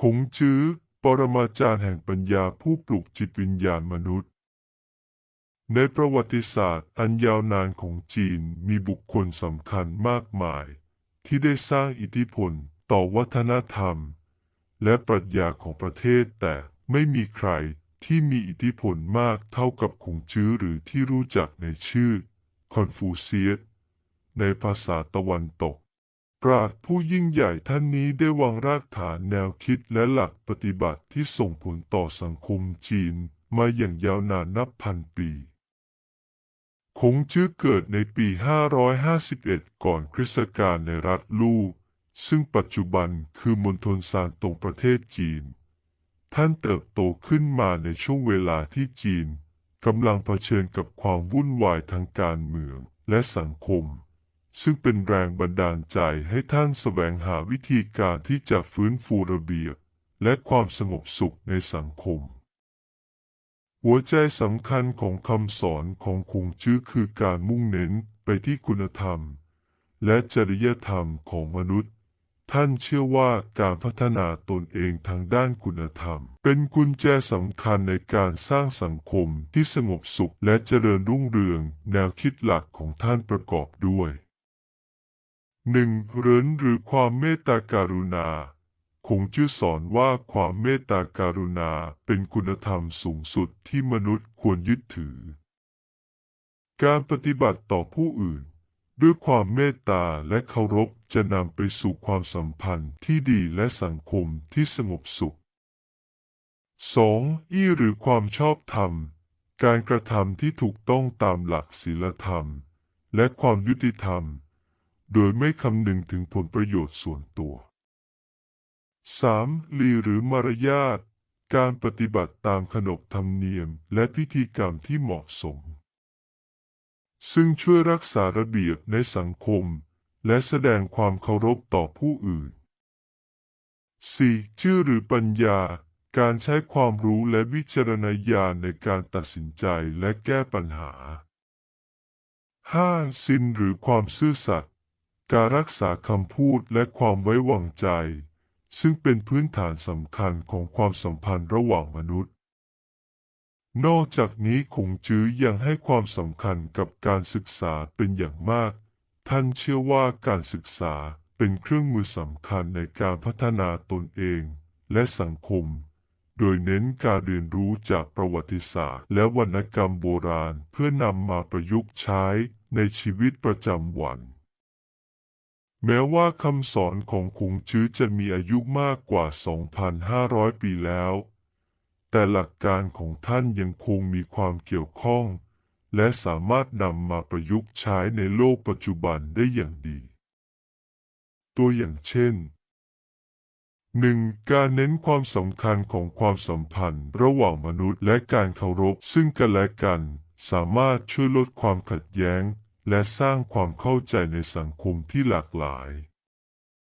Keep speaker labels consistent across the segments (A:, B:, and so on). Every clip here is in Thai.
A: คงจื้อ ปรมาจารย์แห่งปัญญาผู้ปลุกจิตวิญญาณมนุษย์ ในประวัติศาสตร์อันยาวนานของจีนมีบุคคลสำคัญมากมาย ที่ได้สร้างอิทธิพลต่อวัฒนธรรม และปรัชญาของประเทศแต่ไม่มีใครที่มีอิทธิพลมากเท่ากับคงจื้อหรือที่รู้จักในชื่อคอนฟูเซียสในภาษาตะวันตก ปราชญ์ผู้ยิ่งใหญ่ท่านนี้ได้วางรากฐานแนวคิดและหลักปฏิบัติที่ส่งผลต่อสังคมจีนมาอย่างยาวนานนับพันปี คงจื้อเกิดในปี 551 ก่อนคริสตกาลในรัฐลู่ซึ่งปัจจุบันคือมณฑลซานตงประเทศจีน ท่านเติบโตขึ้นมาในช่วงเวลาที่จีนกำลังเผชิญกับความวุ่นวายทางการเมืองและสังคม ซึ่งเป็นแรงบันดาลใจให้ท่านแสวงหาวิธีการที่จะฟื้นฟูระเบียบและความสงบสุขในสังคม หัวใจสำคัญของคำสอนของคงจื้อคือการมุ่งเน้นไปที่คุณธรรม และจริยธรรมของมนุษย์ ท่านเชื่อว่าการพัฒนาตนเองทางด้านคุณธรรม เป็นกุญแจสำคัญในการสร้างสังคมที่สงบสุขและเจริญรุ่งเรือง แนวคิดหลักของท่านประกอบด้วย หนึ่งเรินหรือความเมตตาการุณา คงชื่อสอนว่าความเมตตาการุณาเป็นคุณธรรมสูงสุดที่มนุษย์ควรยึดถือ การปฏิบัติต่อผู้อื่น ด้วยความเมตตาและเคารพจะนำไปสู่ความสัมพันธ์ที่ดีและสังคมที่สงบสุข 2. อี้หรือความชอบธรรม การกระทำที่ถูกต้องตามหลักศีลธรรม และความยุติธรรม โดยไม่คำนึงถึงผลประโยชน์ส่วนตัว 3. ลีหรือมารยาทการปฏิบัติตามขนบธรรมเนียมและพิธีกรรมที่เหมาะสม ซึ่งช่วยรักษาระเบียบในสังคม และแสดงความเคารพต่อผู้อื่น 4. ชื่อหรือปัญญา การใช้ความรู้และวิจารณญาณในการตัดสินใจและแก้ปัญหา 5. สินหรือความซื่อสัตย์ การรักษาคำพูดและความไว้วางใจ ซึ่งเป็นพื้นฐานสำคัญของความสัมพันธ์ระหว่างมนุษย์ นอกจากนี้คงจื้อยังให้ความสำคัญกับการศึกษาเป็นอย่างมาก ท่านเชื่อว่าการศึกษาเป็นเครื่องมือสำคัญในการพัฒนาตนเองและสังคม โดยเน้นการเรียนรู้จากประวัติศาสตร์ และวรรณกรรมโบราณเพื่อนำมาประยุกต์ใช้ในชีวิตประจำวัน แม้ว่าคำสอนของคงจื้อจะมีอายุมากกว่า 2,500 ปีแล้ว แต่หลักการของท่านยังคงมีความเกี่ยวข้อง และสามารถนำมาประยุกต์ใช้ในโลกปัจจุบันได้อย่างดี ตัวอย่างเช่น 1. การเน้นความสำคัญของความสัมพันธ์ระหว่างมนุษย์และการเคารพซึ่งกันและกัน สามารถช่วยลดความขัดแย้ง และสร้างความเข้าใจในสังคมที่หลากหลาย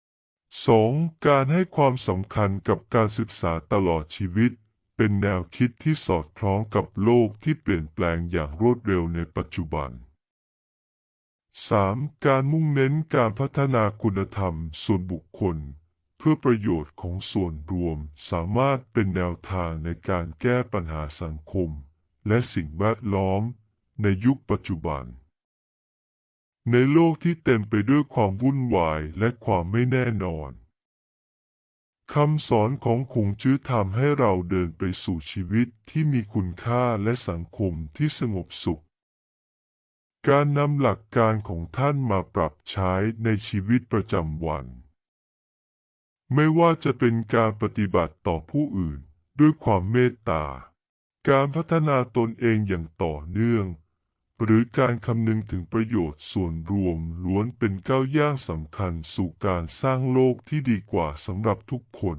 A: 2. การให้ความสำคัญกับการศึกษาตลอดชีวิต เป็นแนวคิดที่สอดคล้องกับโลกที่เปลี่ยนแปลงอย่างรวดเร็วในปัจจุบัน 3. การมุ่งเน้นการพัฒนาคุณธรรมส่วนบุคคล เพื่อประโยชน์ของส่วนรวมสามารถเป็นแนวทางในการแก้ปัญหาสังคม และสิ่งแวดล้อมในยุคปัจจุบัน ในโลกที่เต็มไปด้วยความวุ่นวายและความไม่แน่นอนคำสอนของคงจื้อทำให้เราเดินไปสู่ชีวิตที่มีคุณค่าและสังคมที่สงบสุข การนำหลักการของท่านมาปรับใช้ในชีวิตประจำวัน ไม่ว่าจะเป็นการปฏิบัติต่อผู้อื่นด้วยความเมตตา การพัฒนาตนเองอย่างต่อเนื่อง หรือการคำนึงถึงประโยชน์ส่วนรวมล้วนเป็นก้าวย่างสำคัญสู่การสร้างโลกที่ดีกว่าสำหรับทุกคน